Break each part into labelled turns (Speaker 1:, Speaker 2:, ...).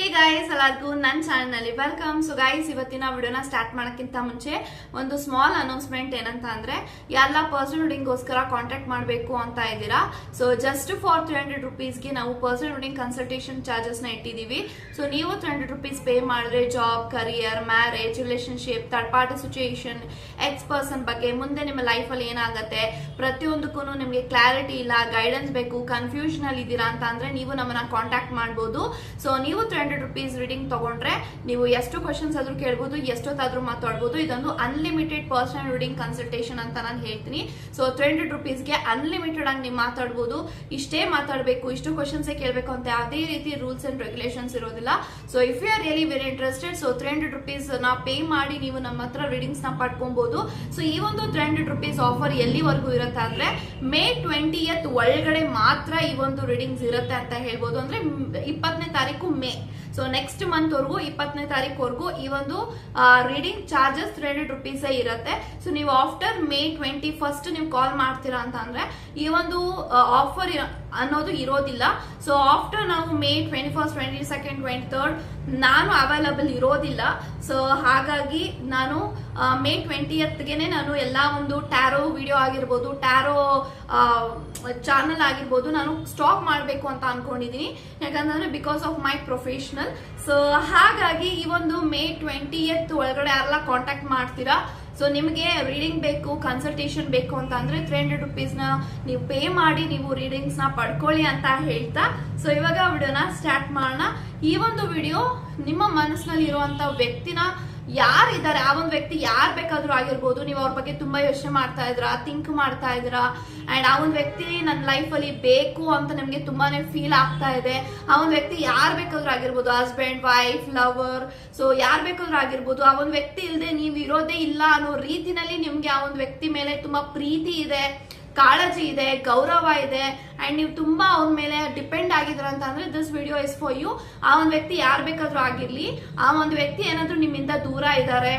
Speaker 1: Hey guys ಎಲ್ಲರಿಗೂ ನನ್ನ ಚಾನಲ್ನಲ್ಲಿ ವೆಲ್ಕಮ್ ಸೊ ಗಾಯ್ಸ್ ಇವತ್ತಿನ ವಿಡಿಯೋನ ಸ್ಟಾರ್ಟ್ ಮಾಡೋಕ್ಕಿಂತ ಮುಂಚೆ ಒಂದು ಸ್ಮಾಲ್ ಅನೌನ್ಸ್ಮೆಂಟ್ ಏನಂತ ಅಂದ್ರೆ ಎಲ್ಲ ಪರ್ಸನಲ್ ವುಡಿಂಗ್ಗೋಸ್ಕರ ಕಾಂಟ್ಯಾಕ್ಟ್ ಮಾಡಬೇಕು ಅಂತ ಇದ್ದೀರಾ? So just for three hundred ರುಪೀಸ್ಗೆ ನಾವು ಪರ್ಸನಲ್ ರೀಡಿಂಗ್ ಕನ್ಸಲ್ಟೇಷನ್ ಚಾರ್ಜಸ್ನ ಇಟ್ಟಿದ್ದೀವಿ. ಸೊ ನೀವು ತ್ರೀ ಹಂಡ್ರೆಡ್ ರುಪೀಸ್ ಪೇ ಮಾಡಿದ್ರೆ job career marriage relationship third party situation ex person ಬಗ್ಗೆ ಮುಂದೆ ನಿಮ್ಮ ಲೈಫಲ್ಲಿ ಏನಾಗುತ್ತೆ ಪ್ರತಿಯೊಂದಕ್ಕೂ ನಿಮಗೆ ಕ್ಲಾರಿಟಿ ಇಲ್ಲ ಗೈಡೆನ್ಸ್ ಬೇಕು ಕನ್ಫ್ಯೂಷನ್ ಅಲ್ಲಿ ಇದ್ದೀರಾ ಅಂತ ಅಂದ್ರೆ ನೀವು ನಮ್ಮನ್ನ ಕಾಂಟ್ಯಾಕ್ಟ್ ಮಾಡ್ಬೋದು. ಸೊ ನೀವು ತ್ರೀ ರುಪೀಸ್ ರೀಡಿಂಗ್ ತಗೊಂಡ್ರೆ ನೀವು ಎಷ್ಟು ಕ್ವಶನ್ಸ್ ಆದ್ರೂ ಕೇಳ್ಬೋದು, ಎಷ್ಟೊತ್ತಾದ್ರೂ ಮಾತಾಡ್ಬೋದು. ಇದೊಂದು ಅನ್ಲಿಮಿಟೆಡ್ ಪರ್ಸನಲ್ ರೀಡಿಂಗ್ ಕನ್ಸಲ್ಟೇಷನ್ ಅಂತ ನಾನು ಹೇಳ್ತೀನಿ. ಸೊ ತ್ರೀ ಹಂಡ್ರೆಡ್ ರುಪೀಸ್ಗೆ ಅನ್ಲಿಮಿಟೆಡ್ ಆಗಿ ನೀವು ಮಾತಾಡ್ಬೋದು. ಇಷ್ಟೇ ಮಾತಾಡಬೇಕು, ಇಷ್ಟು ಕ್ವಶನ್ಸ್ ಕೇಳಬೇಕು ಅಂತ ಯಾವುದೇ ರೀತಿ ರೂಲ್ಸ್ ಅಂಡ್ ರೆಗ್ಯುಲೇಷನ್ಸ್ ಇರೋದಿಲ್ಲ. So if you are really very interested so three hundred rupees ನಾ ಪೇ ಮಾಡಿ ನೀವು ನಮ್ಮ ಹತ್ರ ರೀಡಿಂಗ್ಸ್ನ ಪಡ್ಕೊಬಹುದು ಸೊ ಈ ಒಂದು ತ್ರೀ ಹಂಡ್ರೆಡ್ ರುಪೀಸ್ ಆಫರ್ ಎಲ್ಲಿವರೆಗೂ ಇರುತ್ತೆ ಅಂದ್ರೆ ಮೇ ಟ್ವೆಂಟಿಯತ್ ಒಳಗಡೆ ಮಾತ್ರ ಈ ಒಂದು ರೀಡಿಂಗ್ಸ್ ಇರುತ್ತೆ ಅಂತ ಹೇಳ್ಬೋದು. ಅಂದ್ರೆ ಇಪ್ಪತ್ತನೇ ತಾರೀಕು ಮೇ ಸೊ ನೆಕ್ಸ್ಟ್ ಮಂತ್ ವರ್ಗೂ, ಇಪ್ಪತ್ತನೇ ತಾರೀಕುವರೆಗೂ ಈ ಒಂದು reading charges three hundred rupees ಇರುತ್ತೆ. ಸೊ ನೀವು ಆಫ್ಟರ್ ಮೇ ಟ್ವೆಂಟಿ ಫಸ್ಟ್ ನೀವು ಕಾಲ್ ಮಾಡ್ತೀರಾ ಅಂತ ಅಂದ್ರೆ, ಈ ಒಂದು ಆಫರ್ ಅನ್ನೋದು ಇರೋದಿಲ್ಲ. ಸೊ ಆಫ್ಟರ್ ನಾವು May twenty first twenty second twenty third ನಾನು ಅವೈಲಬಲ್ ಇರೋದಿಲ್ಲ. ಸೊ ಹಾಗಾಗಿ ನಾನು ಮೇ ಟ್ವೆಂಟಿಯತ್ಗೆನೆ ನಾನು ಎಲ್ಲ ಒಂದು ಟ್ಯಾರೋ ವಿಡಿಯೋ ಆಗಿರ್ಬೋದು ಟ್ಯಾರೋ ಚಾನಲ್ ಆಗಿರ್ಬೋದು ನಾನು ಸ್ಟಾಪ್ ಮಾಡಬೇಕು ಅಂತ ಅನ್ಕೊಂಡಿದ್ದೀನಿ ಯಾಕಂತಂದ್ರೆ because of my professional so ಹಾಗಾಗಿ ಈ ಒಂದು ಮೇ ಟ್ವೆಂಟಿಯತ್ ಒಳಗಡೆ ಯಾರೆಲ್ಲ ಕಾಂಟ್ಯಾಕ್ಟ್ ಮಾಡ್ತೀರಾ ಸೊ ನಿಮಗೆ ರೀಡಿಂಗ್ ಬೇಕು ಕನ್ಸಲ್ಟೇಷನ್ ಬೇಕು ಅಂತ ಅಂದ್ರೆ ತ್ರೀ ಹಂಡ್ರೆಡ್ ರುಪೀಸ್ನ ನೀವು ಪೇ ಮಾಡಿ, ನೀವು ರೀಡಿಂಗ್ಸ್ನ ಪಡ್ಕೊಳ್ಳಿ ಅಂತ ಹೇಳ್ತಾ. ಸೊ ಇವಾಗ ವಿಡಿಯೋನ ಸ್ಟಾರ್ಟ್ ಮಾಡೋಣ. ಈ ಒಂದು ವಿಡಿಯೋ ನಿಮ್ಮ ಮನಸ್ಸಿನಲ್ಲಿ ಇರುವಂತ ವ್ಯಕ್ತಿನ ಯಾರಿದ್ದಾರೆ? ಆ ಒಂದು ವ್ಯಕ್ತಿ ಯಾರು ಬೇಕಾದ್ರೂ ಆಗಿರ್ಬೋದು. ನೀವು ಅವ್ರ ಬಗ್ಗೆ ತುಂಬಾ ಯೋಚನೆ ಮಾಡ್ತಾ ಇದ್ರಾ ಥಿಂಕ್ ಮಾಡ್ತಾ ಇದ್ದೀರಾ. ಅಂಡ್ ಆ ಒಂದು ವ್ಯಕ್ತಿ ನನ್ನ ಲೈಫಲ್ಲಿ ಬೇಕು ಅಂತ ನಿಮಗೆ ತುಂಬಾನೇ ಫೀಲ್ ಆಗ್ತಾ ಇದೆ. ಆ ಒಂದು ವ್ಯಕ್ತಿ ಯಾರು ಬೇಕಾದ್ರೂ ಆಗಿರ್ಬೋದು. ಹಸ್ಬೆಂಡ್ ವೈಫ್ ಲವರ್ ಸೊ ಯಾರು ಬೇಕಾದ್ರೂ ಆಗಿರ್ಬೋದು. ಆ ಒಂದು ವ್ಯಕ್ತಿ ಇಲ್ಲದೆ ನೀವು ಇರೋದೇ ಇಲ್ಲ ಅನ್ನೋ ರೀತಿನಲ್ಲಿ ನಿಮ್ಗೆ ಆ ಒಂದು ವ್ಯಕ್ತಿ ಮೇಲೆ ತುಂಬಾ ಪ್ರೀತಿ ಇದೆ, ಕಾಳಜಿ ಇದೆ, ಗೌರವ ಇದೆ. ಅಂಡ್ ನೀವು ತುಂಬಾ ಅವನ ಮೇಲೆ ಆಗಿದ್ರ ಅಂತ ಅಂದ್ರೆ this video is for you ಆ ಒಂದು ವ್ಯಕ್ತಿ ಯಾರು ಬೇಕಾದ್ರೂ ಆಗಿರ್ಲಿ. ಆ ಒಂದು ವ್ಯಕ್ತಿ ಏನಾದ್ರೂ ನಿಮ್ಮಿಂದ ದೂರ ಇದ್ದಾರೆ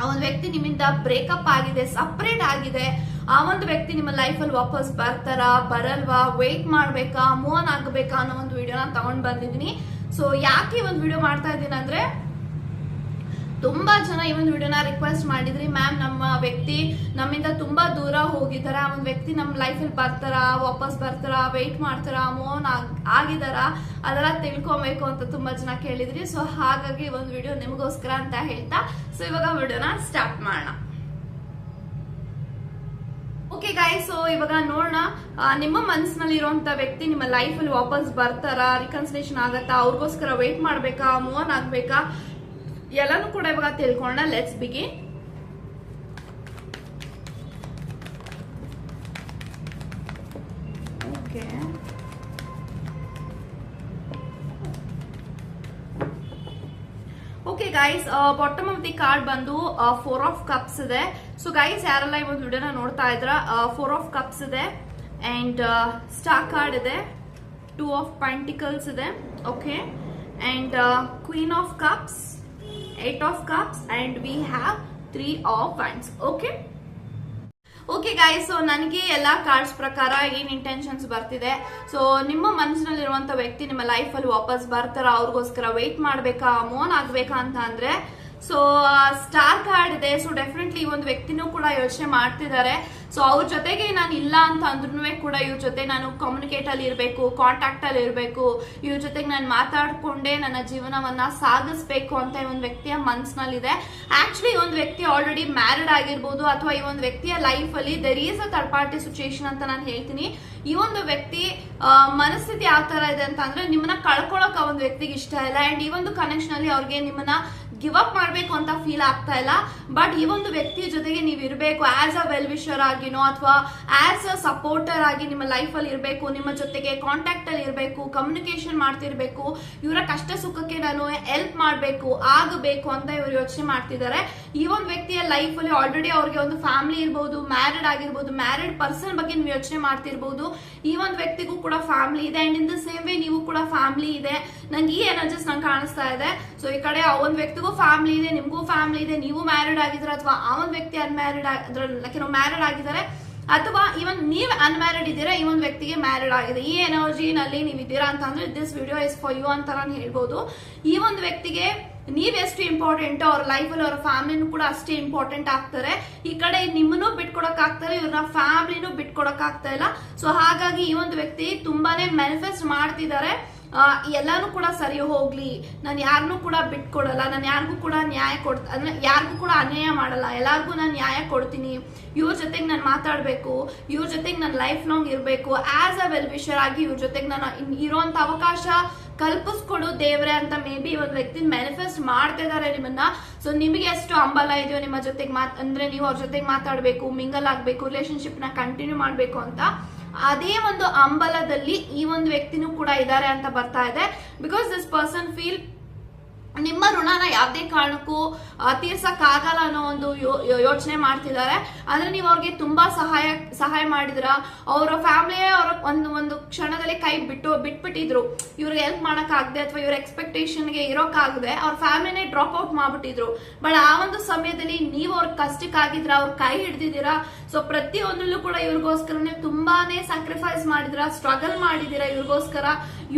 Speaker 1: ಆ ಒಂದು ವ್ಯಕ್ತಿ ನಿಮ್ಮಿಂದ ಬ್ರೇಕಪ್ ಆಗಿದೆ ಸಪ್ರೇಟ್ ಆಗಿದೆ. ಆ ಒಂದು ವ್ಯಕ್ತಿ ನಿಮ್ಮ ಲೈಫಲ್ಲಿ ವಾಪಸ್ ಬರ್ತಾರಾ, ಬರಲ್ವಾ ವೇಟ್ ಮಾಡ್ಬೇಕಾ ಮೂವ್ ಆನ್ ಆಗಬೇಕಾ ಅನ್ನೋ ಒಂದು ವಿಡಿಯೋ ನಾನು ತಗೊಂಡ್ ಬಂದಿದ್ದೀನಿ. ಸೊ ಯಾಕೆ ಒಂದು ವಿಡಿಯೋ ಮಾಡ್ತಾ ಇದ್ದೀನಿ ಅಂದ್ರೆ ತುಂಬಾ ಜನ ಈ ಒಂದು ವಿಡಿಯೋನ ರಿಕ್ವೆಸ್ಟ್ ಮಾಡಿದ್ರಿ. ಮ್ಯಾಮ್ ನಮ್ಮ ವ್ಯಕ್ತಿ ನಮ್ಮಿಂದ ತುಂಬಾ ದೂರ ಹೋಗಿದಾರ ಆ ಒಂದು ವ್ಯಕ್ತಿ ನಮ್ಮ ಲೈಫಲ್ಲಿ ಬರ್ತಾರ? ವಾಪಸ್ ಬರ್ತಾರ? ವೆಯ್ಟ್ ಮಾಡ್ತಾರ? ಮೋನ್ ಆಗಿದಾರ ಅದೆಲ್ಲ ತಿಳ್ಕೊಬೇಕು ಅಂತ ತುಂಬಾ ಜನ ಕೇಳಿದ್ರಿ. ಸೊ ಹಾಗಾಗಿ ಒಂದು ವಿಡಿಯೋ ನಿಮಗೋಸ್ಕರ ಅಂತ ಹೇಳ್ತಾ ಸೊ ಇವಾಗ ವಿಡಿಯೋನ ಸ್ಟಾರ್ಟ್ ಮಾಡೋಣ. ಓಕೆ ಗಾಯ್ ಸೊ ಇವಾಗ ನೋಡೋಣ. ನಿಮ್ಮ ಮನಸ್ಸಿನಲ್ಲಿ ಇರುವಂತ ವ್ಯಕ್ತಿ ನಿಮ್ಮ ಲೈಫ್ ಅಲ್ಲಿ ವಾಪಸ್ ಬರ್ತಾರ? ರಿಕನ್ಸಿಲೇಷನ್ ಆಗತ್ತಾ? ಅವ್ರಿಗೋಸ್ಕರ ವೇಟ್ ಮಾಡ್ಬೇಕಾ? ಮೋನ್ ಆಗ್ಬೇಕಾ? ಎಲ್ಲಾನು ಕೂಡ ಇವಾಗ ತಿಳ್ಕೊಳ್ಳೋಣ. ಲೆಟ್ಸ್ ಬಿಗಿ okay okay guys bottom of the card ಬಂದು ಫೋರ್ ಆಫ್ ಕಪ್ಸ್ ಇದೆ. ಸೊ ಗೈಸ್ ಯಾರೆಲ್ಲ ಈ ಒಂದು ವಿಡಿಯೋನ ನೋಡ್ತಾ ಇದ್ರ ಫೋರ್ ಆಫ್ ಕಪ್ಸ್ ಇದೆ. ಅಂಡ್ ಸ್ಟಾರ್ ಕಾರ್ಡ್ ಇದೆ. ಟೂ ಆಫ್ ಪಂಟಿಕಲ್ಸ್ ಇದೆ. Okay and queen of cups eight of cups and we have three of wands. Okay okay guys so ನನಗೆ ಎಲ್ಲ ಕಾರ್ಡ್ಸ್ ಪ್ರಕಾರ ಏನು ಇಂಟೆನ್ಷನ್ಸ್ ಬರ್ತಿದೆ? ಸೊ ನಿಮ್ಮ ಮನಸ್ಸಿನಲ್ಲಿರುವಂಥ ವ್ಯಕ್ತಿ ನಿಮ್ಮ ಲೈಫಲ್ಲಿ ವಾಪಸ್ ಬರ್ತಾರ? ಅವ್ರಿಗೋಸ್ಕರ ವೆಯ್ಟ್ ಮಾಡಬೇಕಾ? ಮೋನ್ ಆಗಬೇಕಾ ಅಂತ ಅಂದ್ರೆ ಸೊ ಸ್ಟಾರ್ ಕಾರ್ಡ್ ಇದೆ. ಸೊ ಡೆಫಿನೆಟ್ಲಿ ಈ ಒಂದು ವ್ಯಕ್ತಿನೂ ಕೂಡ ಯೋಚನೆ ಮಾಡ್ತಿದ್ದಾರೆ. ಸೊ ಅವ್ರ ಜೊತೆಗೆ ನಾನು ಇಲ್ಲ ಅಂತ ಅಂದ್ರೂ ಕೂಡ ಇವ್ರ ಜೊತೆ ನಾನು ಕಮ್ಯುನಿಕೇಟ್ ಅಲ್ಲಿ ಇರಬೇಕು ಕಾಂಟ್ಯಾಕ್ಟ್ ಅಲ್ಲಿ ಇರಬೇಕು. ಇವ್ರ ಜೊತೆಗೆ ನಾನು ಮಾತಾಡ್ಕೊಂಡೆ ನನ್ನ ಜೀವನವನ್ನ ಸಾಗಿಸ್ಬೇಕು ಅಂತ ಈ ಒಂದು ವ್ಯಕ್ತಿಯ ಮನಸ್ಸಿನಲ್ಲಿದೆ ಆಕ್ಚುಲಿ ಈ ಒಂದು ವ್ಯಕ್ತಿ ಆಲ್ರೆಡಿ ಮ್ಯಾರಿಡ್ ಆಗಿರ್ಬೋದು ಅಥವಾ ಈ ಒಂದು ವ್ಯಕ್ತಿಯ ಲೈಫ್ ಅಲ್ಲಿ there is a third party situation ಅಂತ ನಾನು ಹೇಳ್ತೀನಿ. ಈ ಒಂದು ವ್ಯಕ್ತಿ ಮನಸ್ಥಿತಿ ಯಾವ ತರ ಇದೆ ಅಂತ ಅಂದ್ರೆ ನಿಮ್ಮನ್ನ ಕಳ್ಕೊಳಕ್ ಆ ಒಂದು ವ್ಯಕ್ತಿಗೆ ಇಷ್ಟ ಇಲ್ಲ. ಅಂಡ್ ಈ ಒಂದು ಕನೆಕ್ಷನ್ ಅಲ್ಲಿ ಅವ್ರಿಗೆ ನಿಮ್ಮನ್ನ ಗಿವ್ ಅಪ್ ಮಾಡ್ಬೇಕು ಅಂತ ಫೀಲ್ ಆಗ್ತಾ ಇಲ್ಲ. ಬಟ್ ಈ ಒಂದು ವ್ಯಕ್ತಿ ಜೊತೆಗೆ ನೀವು ಇರಬೇಕು ಆಸ್ ಅ ವೆಲ್ ವಿಷರ್ ಆಗಿನೋ ಅಥವಾ ಆಸ್ ಅ ಸಪೋರ್ಟರ್ ಆಗಿ ನಿಮ್ಮ ಲೈಫ್ ಅಲ್ಲಿ ಇರಬೇಕು, ನಿಮ್ಮ ಜೊತೆಗೆ ಕಾಂಟ್ಯಾಕ್ಟ್ ಅಲ್ಲಿ ಇರಬೇಕು ಕಮ್ಯುನಿಕೇಶನ್ ಮಾಡ್ತಿರ್ಬೇಕು, ಇವರ ಕಷ್ಟ ಸುಖಕ್ಕೆ ನಾನು ಹೆಲ್ಪ್ ಮಾಡಬೇಕು, ಆಗಬೇಕು ಅಂತ ಇವರು ಯೋಚನೆ ಮಾಡ್ತಿದ್ದಾರೆ. ಈ ಒಂದು ವ್ಯಕ್ತಿಯ ಲೈಫ್ ಅಲ್ಲಿ ಆಲ್ರೆಡಿ ಅವ್ರಿಗೆ ಒಂದು ಫ್ಯಾಮಿಲಿ ಇರ್ಬೋದು ಮ್ಯಾರಿಡ್ ಆಗಿರ್ಬೋದು ಮ್ಯಾರಿಡ್ ಪರ್ಸನ್ ಬಗ್ಗೆ ನೀವು ಯೋಚನೆ ಮಾಡ್ತಿರ್ಬೋದು. ಈ ಒಂದು ವ್ಯಕ್ತಿಗೂ ಕೂಡ ಫ್ಯಾಮಿಲಿ ಇದೆ. And in the same way ನೀವು ಕೂಡ ಫ್ಯಾಮಿಲಿ ಇದೆ. ನಂಗೆ ಈ ಎನರ್ಜಿಸ್ ನಂಗೆ ಕಾಣಿಸ್ತಾ ಇದೆ. ಸೊ ಈ ಕಡೆ ಆ ಒಂದು ವ್ಯಕ್ತಿಗೂ ಫ್ಯಾಮಿಲಿ ಇದೆ, ನಿಮಗೂ ಫ್ಯಾಮಿಲಿ ಇದೆ, ನೀವು ಮ್ಯಾರಿಡ್ ಆಗಿದ್ರೆ ಅಥವಾ ಆ ಒಂದು ವ್ಯಕ್ತಿ ಅನ್ಮ್ಯಾರಿಡ್ ಅದ್ರಲ್ಲಿ ಮ್ಯಾರಿಡ್ ಆಗಿದ್ದಾರೆ, ಅಥವಾ ಇವನ್ ನೀವು ಅನ್ಮ್ಯಾರಿಡ್ ಇದ್ದೀರಾ, ಈ ಒಂದು ವ್ಯಕ್ತಿಗೆ ಮ್ಯಾರಿಡ್ ಆಗಿದೆ. ಈ ಎನರ್ಜಿನಲ್ಲಿ ನೀವು ಇದ್ದೀರಾ ಅಂತ ಅಂದ್ರೆ this video is for you ಅಂತ ನಾನು ಹೇಳ್ಬೋದು. ಈ ಒಂದು ವ್ಯಕ್ತಿಗೆ ನೀವ್ ಎಷ್ಟು ಇಂಪಾರ್ಟೆಂಟ್ ಅವ್ರ ಲೈಫಲ್ಲಿ ಅವ್ರ ಫ್ಯಾಮಿಲಿನೂ ಕೂಡ ಅಷ್ಟೇ ಇಂಪಾರ್ಟೆಂಟ್ ಆಗ್ತಾರೆ. ಈ ಕಡೆ ನಿಮ್ಮನ್ನು ಬಿಟ್ಕೊಡಕ್ ಆಗ್ತಾರೆ ಇವ್ರನ್ನ ಫ್ಯಾಮಿಲಿನೂ ಬಿಟ್ಕೊಡಕ್ ಆಗ್ತಾ ಇಲ್ಲ. ಸೊ ಹಾಗಾಗಿ ಈ ಒಂದು ವ್ಯಕ್ತಿ ತುಂಬಾನೇ ಮ್ಯಾನಿಫೆಸ್ಟ್ ಮಾಡ್ತಿದ್ದಾರೆ. ಎಲ್ಲಾನು ಕೂಡ ಸರಿ ಹೋಗ್ಲಿ. ನಾನು ಯಾರನ್ನೂ ಕೂಡ ಬಿಟ್ಕೊಡಲ್ಲ. ನಾನು ಯಾರಿಗೂ ಕೂಡ ನ್ಯಾಯ ಕೊಡ್ತ ಅಂದ್ರೆ ಯಾರಿಗೂ ಕೂಡ ಅನ್ಯಾಯ ಮಾಡಲ್ಲ. ಎಲ್ಲಾರ್ಗೂ ನಾನು ನ್ಯಾಯ ಕೊಡ್ತೀನಿ. ಇವ್ರ ಜೊತೆಗೆ ನಾನು ಮಾತಾಡಬೇಕು. ಇವ್ರ ಜೊತೆಗೆ ನನ್ನ ಲೈಫ್ ಲಾಂಗ್ ಇರಬೇಕು. ಆಸ್ ಅ ವೆಲ್ ವಿಷರ್ ಆಗಿ ಇವ್ರ ಜೊತೆಗೆ ನಾನು ಇರೋಂಥ ಅವಕಾಶ ಕಲ್ಪಿಸ್ಕೊಡು ದೇವ್ರೆ ಅಂತ ಮೇ ಬಿ ಒಂದು ವ್ಯಕ್ತಿ ಮ್ಯಾನಿಫೆಸ್ಟ್ ಮಾಡ್ತಾ ಇದಾರೆ ನಿಮ್ಮನ್ನ. ಸೊ ನಿಮಗೆ ಎಷ್ಟು ಹಂಬಲ ಇದೆಯೋ ನಿಮ್ಮ ಜೊತೆಗೆ ಮಾತ್, ಅಂದ್ರೆ ನೀವು ಅವ್ರ ಜೊತೆಗೆ ಮಾತಾಡಬೇಕು, ಮಿಂಗಲ್ ಆಗಬೇಕು ರಿಲೇಶನ್ಶಿಪ್ನ ಕಂಟಿನ್ಯೂ ಮಾಡಬೇಕು ಅಂತ. ಅದೇ ಒಂದು ಅಂಬಲದಲ್ಲಿ ಈ ಒಂದು ವ್ಯಕ್ತಿನೂ ಕೂಡ ಇದ್ದಾರೆ ಅಂತ ಬರ್ತಾ ಇದೆ. ಬಿಕಾಸ್ ದಿಸ್ ಪರ್ಸನ್ ಫೀಲ್ ನಿಮ್ಮ ಋಣನ ಯಾವುದೇ ಕಾರಣಕ್ಕೂ ತೀರ್ಸಕ್ ತೀರ್ಸಕ್ಕಾಗಲ್ಲ ಅನ್ನೋ ಒಂದು ಯೋಚನೆ ಮಾಡ್ತಿದ್ದಾರೆ. ಅಂದ್ರೆ ನೀವು ಅವ್ರಿಗೆ ತುಂಬಾ ಸಹಾಯ ಸಹಾಯ ಮಾಡಿದ್ರ ಅವರ ಫ್ಯಾಮಿಲಿಯೇ ಅವರ ಒಂದು ಒಂದು ಕ್ಷಣದಲ್ಲಿ ಕೈ ಬಿಟ್ಟು, ಬಿಟ್ಬಿಟ್ಟಿದ್ರು. ಇವ್ರಿಗೆ ಹೆಲ್ಪ್ ಆಗದೆ ಅಥವಾ ಇವ್ರ ಎಕ್ಸ್ಪೆಕ್ಟೇಷನ್ಗೆ ಇರೋಕ್ಕಾಗದೆ ಅವ್ರ ಫ್ಯಾಮಿಲಿನೇ ಡ್ರಾಪ್ ಔಟ್ ಮಾಡ್ಬಿಟ್ಟಿದ್ರು. ಬಟ್ ಆ ಒಂದು ಸಮಯದಲ್ಲಿ ನೀವು ಅವ್ರ ಕಷ್ಟಕ್ಕಾಗಿದ್ರ ಅವ್ರ ಕೈ ಹಿಡ್ದಿದ್ದೀರಾ? ಸೊ ಪ್ರತಿಯೊಂದರಲ್ಲೂ ಕೂಡ ಇವ್ರಿಗೋಸ್ಕರನೇ ತುಂಬಾನೇ ಸ್ಯಾಕ್ರಿಫೈಸ್ ಮಾಡಿದ್ರ ಸ್ಟ್ರಗಲ್ ಮಾಡಿದಿರಾ ಇವ್ರಿಗೋಸ್ಕರ?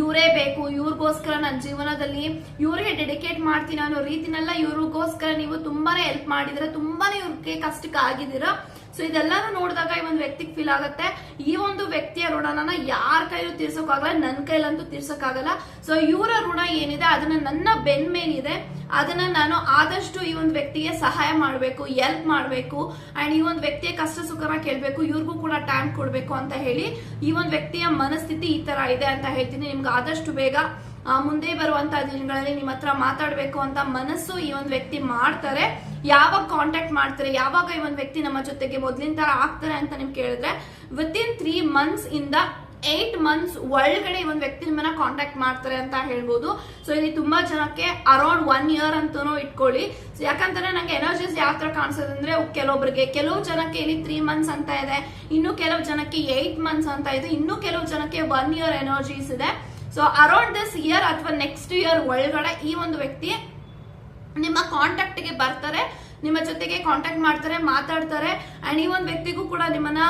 Speaker 1: ಇವರೇ ಬೇಕು, ಇವ್ರಿಗೋಸ್ಕರ ನನ್ನ ಜೀವನದಲ್ಲಿ ಇವ್ರಿಗೆ ಡೆಡಿಕೇಟ್ ಮಾಡ್ತೀನಿ ಅನ್ನೋ ರೀತಿನೆಲ್ಲ ಇವ್ರಿಗೋಸ್ಕರ ನೀವು ತುಂಬಾನೇ ಹೆಲ್ಪ್ ಮಾಡಿದ್ರೆ ತುಂಬಾನೇ ಇವ್ರಿಗೆ ಕಷ್ಟಕ್ಕೆ ಆಗಿದ್ದೀರಾ. ಸೊ ಇದೆಲ್ಲಾನು ನೋಡಿದಾಗ ಈ ಒಂದು ವ್ಯಕ್ತಿಗೆ ಫೀಲ್ ಆಗುತ್ತೆ. ಈ ಒಂದು ವ್ಯಕ್ತಿಯ ಋಣನ ಯಾರ ಕೈಲೂ ತೀರ್ಸೋಕ್ಕಾಗಲ್ಲ ನನ್ನ ಕೈಲಂತೂ ತೀರ್ಸೋಕ್ಕಾಗಲ್ಲ. ಸೊ ಇವರ ಋಣ ಏನಿದೆ, ಅದನ್ನ ನನ್ನ ಬೆನ್ ಮೇಲಿದೆ ಅದನ್ನ ನಾನು ಆದಷ್ಟು ಈ ಒಂದು ವ್ಯಕ್ತಿಗೆ ಸಹಾಯ ಮಾಡಬೇಕು ಎಲ್ಪ್ ಮಾಡಬೇಕು. ಅಂಡ್ ಈ ಒಂದು ವ್ಯಕ್ತಿಯ ಕಷ್ಟ ಸುಖನ ಕೇಳಬೇಕು, ಇವ್ರಿಗೂ ಕೂಡ ಟೈಮ್ ಕೊಡಬೇಕು ಅಂತ ಹೇಳಿ ಈ ಒಂದು ವ್ಯಕ್ತಿಯ ಮನಸ್ಥಿತಿ ಈ ತರ ಇದೆ ಅಂತ ಹೇಳ್ತೀನಿ. ನಿಮ್ಗೆ ಆದಷ್ಟು ಬೇಗ ಮುಂದೆ ಬರುವಂತಹ ದಿನಗಳಲ್ಲಿ ನಿಮ್ಮ ಹತ್ರ ಮಾತಾಡಬೇಕು ಅಂತ ಮನಸ್ಸು ಈ ಒಂದು ವ್ಯಕ್ತಿ ಮಾಡ್ತಾರೆ. ಯಾವಾಗ ಕಾಂಟ್ಯಾಕ್ಟ್ ಮಾಡ್ತಾರೆ, ಯಾವಾಗ ಈ ಒಂದು ವ್ಯಕ್ತಿ ನಮ್ಮ ಜೊತೆಗೆ ಮೊದಲಿನ ತರ ಆಗ್ತಾರೆ ಅಂತ ನಿಮ್ ಕೇಳಿದ್ರೆ ವಿತ್ ಇನ್ ತ್ರೀ ಮಂತ್ಸ್ ಇಂದ ಏಟ್ ಮಂತ್ಸ್ ಒಳಗಡೆ ಈ ಒಂದು ವ್ಯಕ್ತಿ ನಿಮ್ಮನ್ನ ಕಾಂಟ್ಯಾಕ್ಟ್ ಮಾಡ್ತಾರೆ ಅಂತ ಹೇಳ್ಬೋದು. ಸೊ ಇಲ್ಲಿ ತುಂಬಾ ಜನಕ್ಕೆ ಅರೌಂಡ್ ಒನ್ ಇಯರ್ ಅಂತನೂ ಇಟ್ಕೊಳ್ಳಿ. ಯಾಕಂತಂದ್ರೆ ನಂಗೆ ಎನರ್ಜೀಸ್ ಯಾವ ತರ ಕಾಣಿಸೋದು ಅಂದ್ರೆ ಕೆಲವೊಬ್ಬರಿಗೆ ಕೆಲವು ಜನಕ್ಕೆ ಇಲ್ಲಿ ತ್ರೀ ಮಂತ್ಸ್ ಅಂತ ಇದೆ, ಇನ್ನು ಕೆಲವು ಜನಕ್ಕೆ ಏಟ್ ಮಂತ್ಸ್ ಅಂತ ಇದೆ, ಇನ್ನು ಕೆಲವು ಜನಕ್ಕೆ ಒನ್ ಇಯರ್ ಎನರ್ಜೀಸ್ ಇದೆ. ಸೊ ಅರೌಂಡ್ ದಿಸ್ ಇಯರ್ ಅಥವಾ ನೆಕ್ಸ್ಟ್ ಇಯರ್ ಒಳಗಡೆ ಈ ಒಂದು ವ್ಯಕ್ತಿ ನಿಮ್ಮ ಕಾಂಟ್ಯಾಕ್ಟ್ಗೆ ಬರ್ತಾರೆ, ನಿಮ್ಮ ಜೊತೆಗೆ ಕಾಂಟ್ಯಾಕ್ಟ್ ಮಾಡ್ತಾರೆ, ಮಾತಾಡ್ತಾರೆ ಅಂಡ್ ಈ ಒಂದು ವ್ಯಕ್ತಿಗೂ ಕೂಡ ನಿಮ್ಮನ್ನ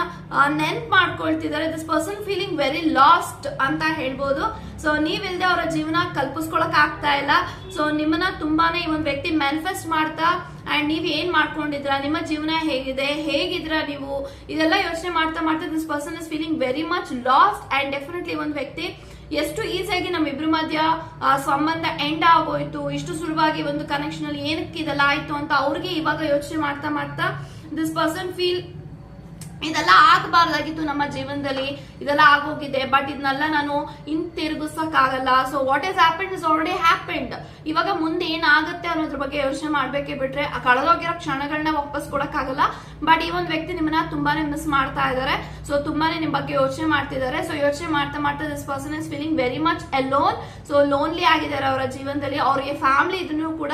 Speaker 1: ನೆನ್ಪ್ ಮಾಡ್ಕೊಳ್ತಿದ್ದಾರೆ. This person feeling very lost ಅಂತ ಹೇಳ್ಬೋದು. ಸೊ ನೀವಿಲ್ದೆ ಅವರ ಜೀವನ ಕಲ್ಪಿಸ್ಕೊಳಕ್ ಆಗ್ತಾ ಇಲ್ಲ. ಸೊ ನಿಮ್ಮನ್ನ ತುಂಬಾನೇ ಈ ಒಂದು ವ್ಯಕ್ತಿ ಮ್ಯಾನಿಫೆಸ್ಟ್ ಮಾಡ್ತಾ ಅಂಡ್ ನೀವ್ ಏನ್ ಮಾಡ್ಕೊಂಡಿದ್ರ ನಿಮ್ಮ ಜೀವನ ಹೇಗಿದೆ? ಹೇಗಿದ್ರ ನೀವು? ಇದೆಲ್ಲ ಯೋಚನೆ ಮಾಡ್ತಾ ಮಾಡ್ತಾ this person is feeling very much lost and definitely ಒಂದು ವ್ಯಕ್ತಿ ಎಷ್ಟು ಈಸಿಯಾಗಿ ನಮ್ಮಿಬ್ರ ಮಧ್ಯ ಸಂಬಂಧ ಎಂಡ್ ಆಗೋಯ್ತು, ಇಷ್ಟು ಸುಲಭವಾಗಿ ಒಂದು ಕನೆಕ್ಷನ್ ಅಲ್ಲಿ ಏನಕ್ಕೆ ಇದೆಲ್ಲ ಆಯ್ತು ಅಂತ ಅವ್ರಿಗೆ ಇವಾಗ ಯೋಚನೆ ಮಾಡ್ತಾ ಮಾಡ್ತಾ ದಿಸ್ ಪರ್ಸನ್ ಫೀಲ್ ಇದೆಲ್ಲ ಆಗಬಾರ್ದಾಗಿತ್ತು ನಮ್ಮ ಜೀವನದಲ್ಲಿ. ಇದೆಲ್ಲ ಆಗೋಗಿದೆ. ಬಟ್ ಇದನ್ನೆಲ್ಲ ನಾನು ಹಿಂತಿರುಗಿಸಕ್ಕಾಗಲ್ಲ. So what is happen is already happened ಇವಾಗ ಮುಂದೆ ಏನಾಗುತ್ತೆ ಅನ್ನೋದ್ರ ಬಗ್ಗೆ ಯೋಚನೆ ಮಾಡ್ಬೇಕೆ ಬಿಟ್ರೆ ಕಳೆದೋಗಿರೋ ಕ್ಷಣಗಳನ್ನ ವಾಪಸ್ ಕೊಡಕ್ಕಾಗಲ್ಲ. ಬಟ್ ಈ ಒಂದು ವ್ಯಕ್ತಿ ನಿಮ್ಮನ್ನ ತುಂಬಾನೇ ಮಿಸ್ ಮಾಡ್ತಾ ಇದ್ದಾರೆ ಸೊ ತುಂಬಾನೇ ನಿಮ್ ಬಗ್ಗೆ ಯೋಚನೆ ಮಾಡ್ತಿದ್ದಾರೆ ಸೊ ಯೋಚನೆ ಮಾಡ್ತಾ ಮಾಡ್ತಾ this person is feeling very much alone so lonely ಆಗಿದ್ದಾರೆ ಅವರ ಜೀವನದಲ್ಲಿ. ಅವರಿಗೆ ಫ್ಯಾಮಿಲಿ ಇದನ್ನು ಕೂಡ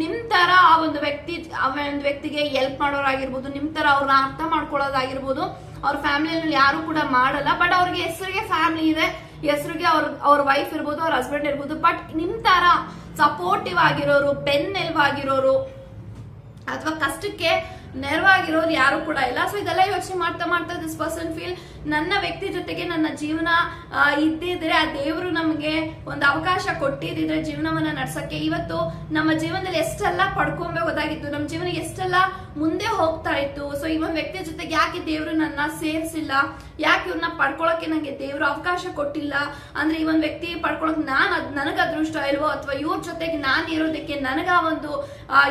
Speaker 1: ನಿಮ್ ತರ ಆ ಒಂದು ವ್ಯಕ್ತಿ, ಆ ಒಂದು ವ್ಯಕ್ತಿಗೆ ಹೆಲ್ಪ್ ಮಾಡೋರಾಗಿರ್ಬೋದು, ನಿಮ್ ತರ ಅವ್ರನ್ನ ಅರ್ಥ ಮಾಡ್ಕೊಳ್ಳೋದಾಗಿರ್ಬೋದು, ಅವ್ರ ಫ್ಯಾಮಿಲಿಯಲ್ಲಿ ಯಾರು ಕೂಡ ಮಾಡಲ್ಲ ಬಟ್ ಅವ್ರಿಗೆ ಹೆಸರಿಗೆ ಫ್ಯಾಮಿಲಿ ಇದೆ, ಹೆಸರಿಗೆ ಅವ್ರ ಅವ್ರ ವೈಫ್ ಇರ್ಬೋದು, ಅವ್ರ ಹಸ್ಬೆಂಡ್ ಇರ್ಬೋದು ಬಟ್ ನಿಮ್ ತರ ಸಪೋರ್ಟಿವ್ ಆಗಿರೋರು ಪೆನ್ ಎಲ್ವಾಗಿರೋರು ಅಥವಾ ಕಷ್ಟಕ್ಕೆ ನೆರವಾಗಿರೋರು ಯಾರು ಕೂಡ ಇಲ್ಲ. ಸೊ ಇದೆಲ್ಲ ಯೋಚನೆ ಮಾಡ್ತಾ ಮಾಡ್ತಾ ದಿಸ್ ಪರ್ಸನ್ ಫೀಲ್ ನನ್ನ ವ್ಯಕ್ತಿ ಜೊತೆಗೆ ನನ್ನ ಜೀವನ ಇದ್ದಿದ್ರೆ ಆ ದೇವರು ನಮಗೆ ಒಂದು ಅವಕಾಶ ಕೊಟ್ಟಿದ್ರೆ ಜೀವನವನ್ನ ನಡ್ಸಕ್ಕೆ. ಇವತ್ತು ನಮ್ಮ ಜೀವನದಲ್ಲಿ ಎಷ್ಟೆಲ್ಲ ಪಡ್ಕೊಬೇಕಾಗಿತ್ತು ನಮ್ಮ ಜೀವನ ಎಷ್ಟೆಲ್ಲ ಮುಂದೆ ಹೋಗ್ತಾ ಇತ್ತು. ಸೊ ಈ ಒಂದು ವ್ಯಕ್ತಿ ಜೊತೆಗೆ ಯಾಕೆ ದೇವರು ನನ್ನ ಸೇರಿಸಿಲ್ಲ? ಯಾಕೆ ಇವ್ರನ್ನ ಪಡ್ಕೊಳಕ್ಕೆ ನಂಗೆ ದೇವರು ಅವಕಾಶ ಕೊಟ್ಟಿಲ್ಲ? ಅಂದ್ರೆ ಈ ಒಂದು ವ್ಯಕ್ತಿ ಪಡ್ಕೊಳಕ್ ನಾನ್ ಅದ್, ನನಗ ಅದೃಷ್ಟ ಇಲ್ವೋ ಅಥವಾ ಇವ್ರ ಜೊತೆಗೆ ನಾನು ಇರೋದಕ್ಕೆ ನನಗ ಒಂದು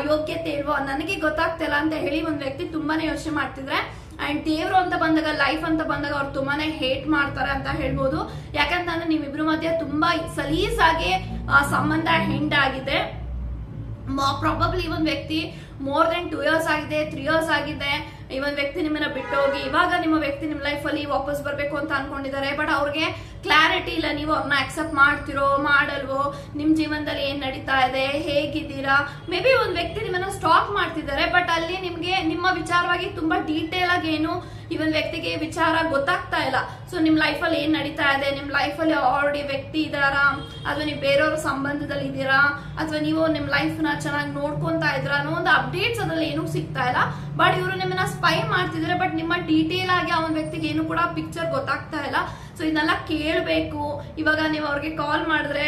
Speaker 1: ಯೋಗ್ಯತೆ ಇಲ್ವೋ? ನನಗೆ ಗೊತ್ತಾಗ್ತಿಲ್ಲ ಅಂತ ಹೇಳಿ ಒಂದು ವ್ಯಕ್ತಿ ತುಂಬಾನೇ ಯೋಚನೆ ಮಾಡ್ತಿದ್ರೆ ಅಂಡ್ ದೇವ್ರು ಅಂತ ಬಂದಾಗ ಲೈಫ್ ಅಂತ ಬಂದಾಗ ಅವ್ರು ತುಂಬಾನೇ ಹೇಟ್ ಮಾಡ್ತಾರೆ ಅಂತ ಹೇಳ್ಬೋದು. ಯಾಕಂತಂದ್ರೆ ನಿಮ್ಮಿಬ್ರು ಮಧ್ಯೆ ತುಂಬಾ ಸಲೀಸಾಗಿ ಸಂಬಂಧ ಹೆಂಡ್ ಆಗಿದೆ. ಪ್ರಾಬಬ್ಲಿ ಈ ಒಂದ್ ವ್ಯಕ್ತಿ ಮೋರ್ ದೆನ್ ಟೂ ಇಯರ್ಸ್ ಆಗಿದೆ ತ್ರೀ ಇಯರ್ಸ್ ಆಗಿದೆ. ಈ ಒಂದ್ ವ್ಯಕ್ತಿ ನಿಮ್ಮನ್ನ ಬಿಟ್ಟು ಹೋಗಿ ಇವಾಗ ನಿಮ್ಮ ವ್ಯಕ್ತಿ ನಿಮ್ಮ ಲೈಫಲ್ಲಿ ವಾಪಸ್ ಬರಬೇಕು ಅಂತ ಅನ್ಕೊಂಡಿದ್ದಾರೆ. ಬಟ್ ಅವ್ರಿಗೆ ಕ್ಲಾರಿಟಿ ಇಲ್ಲ. ನೀವು ಅವ್ರನ್ನ ಅಕ್ಸೆಪ್ಟ್ ಮಾಡ್ತಿರೋ, ಮಾಡಲ್ವೋ? ನಿಮ್ ಜೀವನದಲ್ಲಿ ಏನ್ ನಡೀತಾ ಇದೆ? ಹೇಗಿದ್ದೀರಾ? ಮೇ ಬಿ ಒಂದು ವ್ಯಕ್ತಿ ನಿಮ್ಮನ್ನ ಸ್ಟಾಕ್ ಮಾಡ್ತಿದ್ದಾರೆ ಬಟ್ ಅಲ್ಲಿ ನಿಮ್ಗೆ, ನಿಮ್ಮ ವಿಚಾರವಾಗಿ ತುಂಬಾ ಡೀಟೇಲ್ ಆಗಿ ಏನು ಈ ಒಂದು ವ್ಯಕ್ತಿಗೆ ವಿಚಾರ ಗೊತ್ತಾಗ್ತಾ ಇಲ್ಲ. ಸೊ ನಿಮ್ ಲೈಫಲ್ಲಿ ಏನ್ ನಡೀತಾ ಇದೆ? ನಿಮ್ ಲೈಫಲ್ಲಿ ಆಲ್ರೆಡಿ ವ್ಯಕ್ತಿ ಇದಾರಾ ಅಥವಾ ನೀವು ಬೇರೆಯವ್ರ ಸಂಬಂಧದಲ್ಲಿ ಇದ್ದೀರಾ? ಅಥವಾ ನೀವು ನಿಮ್ ಲೈಫ್ನ ಚೆನ್ನಾಗಿ ನೋಡ್ಕೊಂತಾ ಇದ್ದೀರಾ? ಅನ್ನೋ ಒಂದು ಅಪ್ಡೇಟ್ಸ್ ಅದ್ರಲ್ಲಿ ಏನೂ ಸಿಗ್ತಾ ಇಲ್ಲ. ಬಟ್ ಇವರು ನಿಮ್ಮನ್ನ ಸ್ಪೈ ಮಾಡ್ತಿದ್ದಾರೆ ಬಟ್ ನಿಮ್ಮ ಡೀಟೇಲ್ ಆಗಿ ಆ ಒಂದು ವ್ಯಕ್ತಿಗೆ ಏನು ಕೂಡ ಪಿಕ್ಚರ್ ಗೊತ್ತಾಗ್ತಾ ಇಲ್ಲ. ಸೊ ಇದನ್ನೆಲ್ಲ ಕೇಳಬೇಕು. ಇವಾಗ ನೀವು ಅವ್ರಿಗೆ ಕಾಲ್ ಮಾಡಿದ್ರೆ,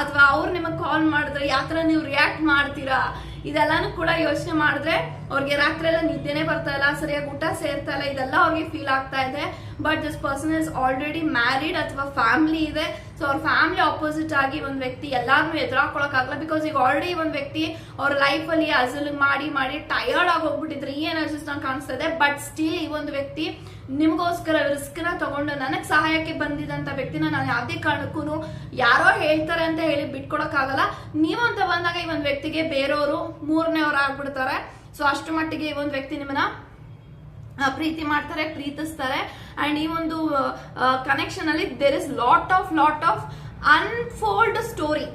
Speaker 1: ಅಥವಾ ಅವ್ರು ನಿಮಗೆ ಕಾಲ್ ಮಾಡಿದ್ರೆ ಯಾವ ಥರ ನೀವು ರಿಯಾಕ್ಟ್ ಮಾಡ್ತೀರಾ, ಇದೆಲ್ಲನೂ ಕೂಡ ಯೋಚನೆ ಮಾಡಿದ್ರೆ ಅವ್ರಿಗೆ ರಾತ್ರಿ ಎಲ್ಲ ನಿದ್ದೆನೆ ಬರ್ತಾ ಇಲ್ಲ, ಸರಿಯಾಗಿ ಊಟ ಸೇರ್ತಾ ಇಲ್ಲ, ಇದೆಲ್ಲ ಅವ್ರಿಗೆ ಫೀಲ್ ಆಗ್ತಾ ಇದೆ. But this person is already married ಅಥವಾ ಫ್ಯಾಮಿಲಿ ಇದೆ. ಸೊ ಅವ್ರ ಫ್ಯಾಮಿಲಿ ಆಪೋಸಿಟ್ ಆಗಿ ಒಂದು ವ್ಯಕ್ತಿ ಎಲ್ಲಾರನ್ನೂ ಎದುರಾಕೊಳಕ್ಕಾಗಲ್ಲ ಬಿಕಾಸ್ ಈಗ ಆಲ್ರೆಡಿ ಒಂದು ವ್ಯಕ್ತಿ ಅವ್ರ ಲೈಫ್ ಅಲ್ಲಿ ಅಸಲ್ ಮಾಡಿ ಮಾಡಿ ಟಯರ್ಡ್ ಆಗಿ ಹೋಗ್ಬಿಟ್ಟಿದ್ರೆ. ಈ ಎನರ್ಜಿಸ್ ನಂಗೆ ಕಾಣಿಸ್ತಾ ಇದೆ. ಬಟ್ ಸ್ಟಿಲ್ ಈ ಒಂದು ವ್ಯಕ್ತಿ ನಿಮಗೋಸ್ಕರ ರಿಸ್ಕ್ನ ತಗೊಂಡು ನನಗೆ ಸಹಾಯಕ್ಕೆ ಬಂದಿದಂತ ವ್ಯಕ್ತಿನ ನಾನು ಯಾವುದೇ ಕಾರಣಕ್ಕೂ ಯಾರೋ ಹೇಳ್ತಾರೆ ಅಂತ ಹೇಳಿ ಬಿಟ್ಕೊಡಕ್ಕಾಗಲ್ಲ ಅಂತ ಬಂದಾಗ ಈ ಒಂದು ವ್ಯಕ್ತಿಗೆ ಬೇರೆಯವರು ಮೂರನೇ ಅವ್ರು ಆಗ್ಬಿಡ್ತಾರೆ. ಸೊ ಅಷ್ಟು ಮಟ್ಟಿಗೆ ಈ ಒಂದು ವ್ಯಕ್ತಿ ನಿಮ್ಮನ್ನ ಪ್ರೀತಿ ಮಾಡ್ತಾರೆ, ಪ್ರೀತಿಸ್ತಾರೆ. ಅಂಡ್ ಈ ಒಂದು ಕನೆಕ್ಷನ್ ಅಲ್ಲಿ there is lot of lot of unfold story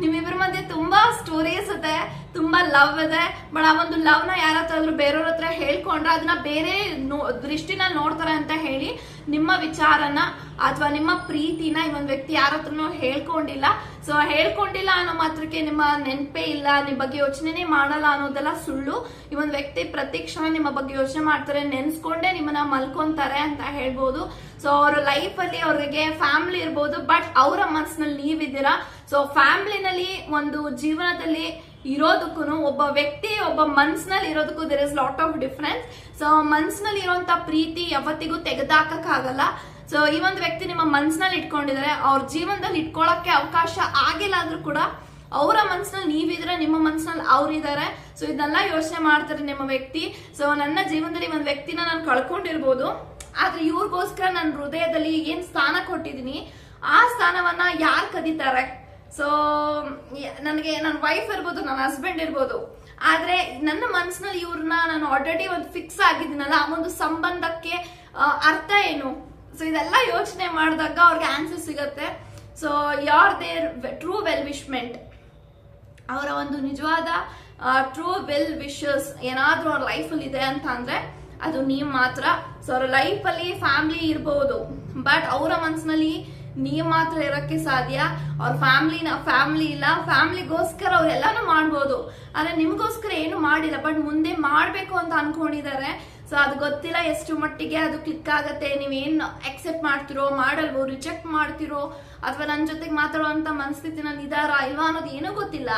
Speaker 1: ನಿಮ್ಮಿಬ್ಬರ ಮಧ್ಯೆ ತುಂಬಾ ಸ್ಟೋರೀಸ್ ಇದೆ ತುಂಬಾ ಲವ್ ಇದೆ. ಬಟ್ ಆ ಒಂದು ಲವ್ನ ಯಾರ ಹತ್ರ ಬೇರೆಯವ್ರ ಹತ್ರ ಹೇಳ್ಕೊಂಡ್ರೆ ಅದನ್ನ ಬೇರೆ ನೋ- ದೃಷ್ಟಿನಲ್ಲಿ ನೋಡ್ತಾರೆ ಅಂತ ಹೇಳಿ ನಿಮ್ಮ ವಿಚಾರನ ಅಥವಾ ನಿಮ್ಮ ಪ್ರೀತಿನ ಈ ಒಂದು ವ್ಯಕ್ತಿ ಯಾರ ಹತ್ರನು ಹೇಳ್ಕೊಂಡಿಲ್ಲ. ಸೊ ಹೇಳ್ಕೊಂಡಿಲ್ಲ ಅನ್ನೋ ಮಾತ್ರಕ್ಕೆ ನಿಮ್ಮ ನೆನಪೇ ಇಲ್ಲ, ನಿಮ್ಮ ಬಗ್ಗೆ ಯೋಚನೆನೇ ಮಾಡಲ್ಲ ಅನ್ನೋದೆಲ್ಲ ಸುಳ್ಳು. ಈ ಒಂದು ವ್ಯಕ್ತಿ ಪ್ರತಿ ಕ್ಷಣ ನಿಮ್ಮ ಬಗ್ಗೆ ಯೋಚನೆ ಮಾಡ್ತಾರೆ, ನೆನ್ಸ್ಕೊಂಡೇ ನಿಮ್ಮನ್ನ ಮಲ್ಕೊಂತಾರೆ ಅಂತ ಹೇಳ್ಬೋದು. ಸೊ ಅವ್ರ ಲೈಫ್ ಅಲ್ಲಿ ಅವ್ರಿಗೆ ಫ್ಯಾಮಿಲಿ ಇರ್ಬೋದು ಬಟ್ ಅವರ ಮನಸ್ಸಿನಲ್ಲಿ ನೀವಿದ್ದೀರಾ? ಸೊ ಫ್ಯಾಮಿಲಿನಲ್ಲಿ ಒಂದು ಜೀವನದಲ್ಲಿ ಇರೋದಕ್ಕೂ ಒಬ್ಬ ವ್ಯಕ್ತಿ, ಒಬ್ಬ ಮನ್ಸ್ನಲ್ಲಿ ಇರೋದಕ್ಕೂ there is lot of difference so ಮನ್ಸ್ನಲ್ಲಿ ಇರುವಂತ ಪ್ರೀತಿ ಯಾವತ್ತಿಗೂ ತೆಗೆದಾಕಕ್ಕಾಗಲ್ಲ. ಸೊ ಈ ಒಂದು ವ್ಯಕ್ತಿ ನಿಮ್ಮ ಮನ್ಸ್ನಲ್ಲಿ ಇಟ್ಕೊಂಡಿದ್ದಾರೆ ಅವ್ರ ಜೀವನದಲ್ಲಿ ಇಟ್ಕೊಳಕ್ಕೆ ಅವಕಾಶ ಆಗಿಲ್ಲ ಆದ್ರೂ ಕೂಡ ಅವರ ಮನ್ಸಿನಲ್ಲಿ ನೀವಿದ್ರೆ ನಿಮ್ಮ ಮನ್ಸಿನಲ್ಲಿ ಅವ್ರಿದ್ದಾರೆ ಸೊ ಇದನ್ನೆಲ್ಲ ಯೋಚನೆ ಮಾಡ್ತಾರೆ ನಿಮ್ಮ ವ್ಯಕ್ತಿ. ಸೊ ನನ್ನ ಜೀವನದಲ್ಲಿ ಒಂದು ವ್ಯಕ್ತಿನ ನಾನು ಕಳ್ಕೊಂಡಿರ್ಬೋದು. ಆದ್ರೆ ಇವ್ರಿಗೋಸ್ಕರ ನನ್ನ ಹೃದಯದಲ್ಲಿ ಏನ್ ಸ್ಥಾನ ಕೊಟ್ಟಿದ್ದೀನಿ, ಆ ಸ್ಥಾನವನ್ನ ಯಾರು ಕದೀತಾರೆ? ಸೊ ನನಗೆ ನನ್ನ ವೈಫ್ ಇರ್ಬೋದು ನನ್ನ ಹಸ್ಬೆಂಡ್ ಇರ್ಬೋದು. ಆದ್ರೆ ನನ್ನ ಮನ್ಸಿನಲ್ಲಿ ಇವ್ರನ್ನ ನಾನು ಆಲ್ರೆಡಿ ಒಂದು ಫಿಕ್ಸ್ ಆಗಿದ್ದೀನಲ್ಲ, ಆ ಒಂದು ಸಂಬಂಧಕ್ಕೆ ಅರ್ಥ ಏನು? ಸೊ ಇದೆಲ್ಲ ಯೋಚನೆ ಮಾಡಿದಾಗ ಅವ್ರಿಗೆ ಆನ್ಸರ್ ಸಿಗತ್ತೆ. ಸೊ ಯಾರ್ ದೇರ್ ಟ್ರೂ ವೆಲ್ ವಿಶ್ಮೆಂಟ್ ಅವರ ಒಂದು ನಿಜವಾದ ಟ್ರೂ ವೆಲ್ ವಿಶಸ್ ಏನಾದರೂ ಅವ್ರ ಲೈಫಲ್ಲಿ ಇದೆ ಅಂತ ಅಂದರೆ, ಅದು ನೀವು ಮಾತ್ರ. ಸೊ ಅವರ ಲೈಫಲ್ಲಿ ಫ್ಯಾಮಿಲಿ ಇರ್ಬೋದು. ಬಟ್ ಅವರ ಮನಸ್ಸಿನಲ್ಲಿ ನೀವು ಮಾತ್ರ ಇರೋಕ್ಕೆ ಸಾಧ್ಯ? ಅವ್ರ ಫ್ಯಾಮಿಲಿನ ಫ್ಯಾಮಿಲಿ ಇಲ್ಲ. ಫ್ಯಾಮಿಲಿಗೋಸ್ಕರ ಅವ್ರೆಲ್ಲಾನು ಮಾಡ್ಬೋದು. ಆದರೆ ನಿಮಗೋಸ್ಕರ ಏನು ಮಾಡಿಲ್ಲ. ಬಟ್ ಮುಂದೆ ಮಾಡಬೇಕು ಅಂತ ಅನ್ಕೊಂಡಿದ್ದಾರೆ ಸೊ ಅದು ಗೊತ್ತಿಲ್ಲ ಎಷ್ಟು ಮಟ್ಟಿಗೆ ಅದು ಕ್ಲಿಕ್ ಆಗತ್ತೆ. ನೀವೇನು ಅಕ್ಸೆಪ್ಟ್ ಮಾಡ್ತಿರೋ, ಮಾಡಲ್ವೋ ರಿಜೆಕ್ಟ್ ಮಾಡ್ತಿರೋ, ಅಥವಾ ನನ್ನ ಜೊತೆಗೆ ಮಾತಾಡುವಂತ ಮನಸ್ಥಿತಿನಲ್ಲಿ ಇದಾರಾ ಇಲ್ವಾ ಅನ್ನೋದು ಏನೂ ಗೊತ್ತಿಲ್ಲ.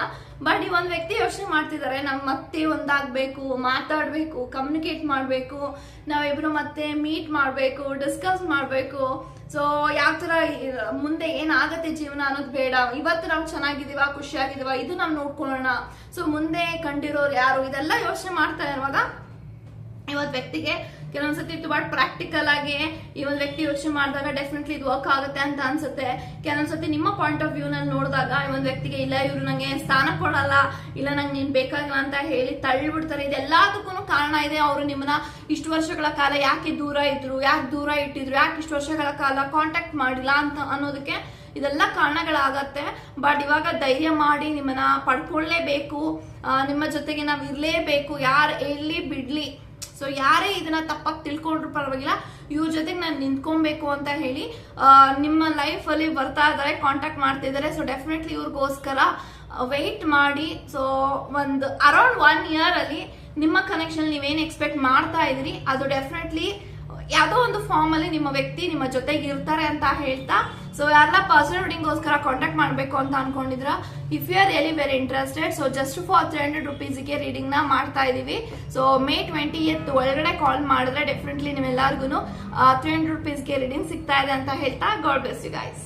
Speaker 1: ಬಟ್ ಈ ಒಂದು ವ್ಯಕ್ತಿ ಯೋಚನೆ ಮಾಡ್ತಿದ್ದಾರೆ ನಮ್ಮ ಮತ್ತೆ ಒಂದಾಗಬೇಕು, ಮಾತಾಡಬೇಕು ಕಮ್ಯುನಿಕೇಟ್ ಮಾಡಬೇಕು, ನಾವಿಬ್ರು ಮತ್ತೆ ಮೀಟ್ ಮಾಡಬೇಕು ಡಿಸ್ಕಸ್ ಮಾಡಬೇಕು. ಸೊ ಯಾವ ತರ ಮುಂದೆ ಏನಾಗತ್ತೆ ಜೀವನ ಅನ್ನೋದು ಬೇಡ. ಇವತ್ತು ನಾವು ಚೆನ್ನಾಗಿದೀವ ಖುಷಿಯಾಗಿದೀವ ಇದು ನಾವು ನೋಡ್ಕೊಳ್ಳೋಣ. ಸೊ ಮುಂದೆ ಕಂಡಿರೋರು ಯಾರು? ಇದೆಲ್ಲ ಯೋಚನೆ ಮಾಡ್ತಾ ಇರುವಾಗ, ಇವತ್ತು ವ್ಯಕ್ತಿಗೆ ಕೆಲವೊಂದ್ಸತಿ ತುಂಬಾ ಪ್ರಾಕ್ಟಿಕಲ್ ಆಗಿ ಈ ಒಂದು ವ್ಯಕ್ತಿ ಯೋಚನೆ ಮಾಡಿದಾಗ ಡೆಫಿನೆಟ್ಲಿ ಇದು ವರ್ಕ್ ಆಗುತ್ತೆ ಅಂತ ಅನ್ಸುತ್ತೆ. ಕೆಲವೊಂದ್ಸತಿ ನಿಮ್ಮ ಪಾಯಿಂಟ್ ಆಫ್ ವ್ಯೂ ನಲ್ಲಿ ನೋಡಿದಾಗ ಈ ಒಂದು ವ್ಯಕ್ತಿಗೆ, ಇಲ್ಲ, ಇವ್ರು ನಂಗೆ ಸ್ಥಾನ ಕೊಡಲ್ಲ, ಇಲ್ಲ, ನಂಗೆ ನೀನ್ ಬೇಕಾಗಿಲ್ಲ ಅಂತ ಹೇಳಿ ತಳ್ಳಿಬಿಡ್ತಾರೆ. ಇದೆಲ್ಲದಕ್ಕೂ ಕಾರಣ ಇದೆ. ಅವರು ನಿಮ್ಮನ್ನ ಇಷ್ಟು ವರ್ಷಗಳ ಕಾಲ ಯಾಕೆ ದೂರ ಇದ್ರು, ಯಾಕೆ ದೂರ ಇಟ್ಟಿದ್ರು, ಯಾಕೆ ಇಷ್ಟು ವರ್ಷಗಳ ಕಾಲ ಕಾಂಟ್ಯಾಕ್ಟ್ ಮಾಡಿಲ್ಲ ಅಂತ ಅನ್ನೋದಕ್ಕೆ ಇದೆಲ್ಲ ಕಾರಣಗಳಾಗತ್ತೆ. ಬಟ್ ಇವಾಗ ಧೈರ್ಯ ಮಾಡಿ ನಿಮ್ಮನ್ನ ಪಡ್ಕೊಳ್ಳೇಬೇಕು. ನಿಮ್ಮ ಜೊತೆಗೆ ನಾವು ಇರಲೇಬೇಕು ಯಾರು ಎಲ್ಲಿ ಬಿಡ್ಲಿ. ಸೊ ಯಾರೇ ಇದನ್ನ ತಪ್ಪಾಗಿ ತಿಳ್ಕೊಂಡ್ರು ಪರವಾಗಿಲ್ಲ, ಇವ್ರ ಜೊತೆಗೆ ನಾನು ನಿಂತ್ಕೊಬೇಕು ಅಂತ ಹೇಳಿ ನಿಮ್ಮ ಲೈಫ್ ಅಲ್ಲಿ ಬರ್ತಾ ಇದ್ದಾರೆ ಕಾಂಟ್ಯಾಕ್ಟ್ ಮಾಡ್ತಿದ್ದಾರೆ ಸೊ ಡೆಫಿನೆಟ್ಲಿ ಇವ್ರಿಗೋಸ್ಕರ ವೆಯ್ಟ್ ಮಾಡಿ. ಸೊ ಒಂದು ಅರೌಂಡ್ ಒನ್ ಇಯರ್ ಅಲ್ಲಿ ನಿಮ್ಮ ಕನೆಕ್ಷನ್ ನೀವೇನು ಎಕ್ಸ್ಪೆಕ್ಟ್ ಮಾಡ್ತಾ ಇದ್ರಿ ಅದು ಡೆಫಿನೆಟ್ಲಿ ಯಾವುದೋ ಒಂದು ಫಾರ್ಮ್ ಅಲ್ಲಿ ನಿಮ್ಮ ವ್ಯಕ್ತಿ ನಿಮ್ಮ ಜೊತೆಗೆ ಇರ್ತಾರೆ ಅಂತ ಹೇಳ್ತಾ ಸೊ ಯಾರನ್ನ ಪರ್ಸನಲ್ ರೀಡಿಂಗ್ಗೋಸ್ಕರ ಕಾಂಟ್ಯಾಕ್ಟ್ ಮಾಡಬೇಕು ಅಂತ ಅನ್ಕೊಂಡಿದ್ರ if you are really very interested so just for three hundred ರುಪೀಸ್ಗೆ ರೀಡಿಂಗ್ನ ಮಾಡ್ತಾ ಇದೀವಿ. ಸೊ ಮೇ ಟ್ವೆಂಟಿ ಎತ್ ಒಳಗಡೆ ಕಾಲ್ ಮಾಡಿದ್ರೆ ಡೆಫಿನೆಟ್ಲಿ ನಿಮ್ಮೆಲ್ಲರಿಗೂ ತ್ರೀ ಹಂಡ್ರೆಡ್ ರುಪೀಸ್ಗೆ ರೀಡಿಂಗ್ ಸಿಗ್ತಾ ಇದೆ ಅಂತ ಹೇಳ್ತಾ ಗಾಡ್ ಬ್ಲೆಸ್ ಯು ಗೈಸ್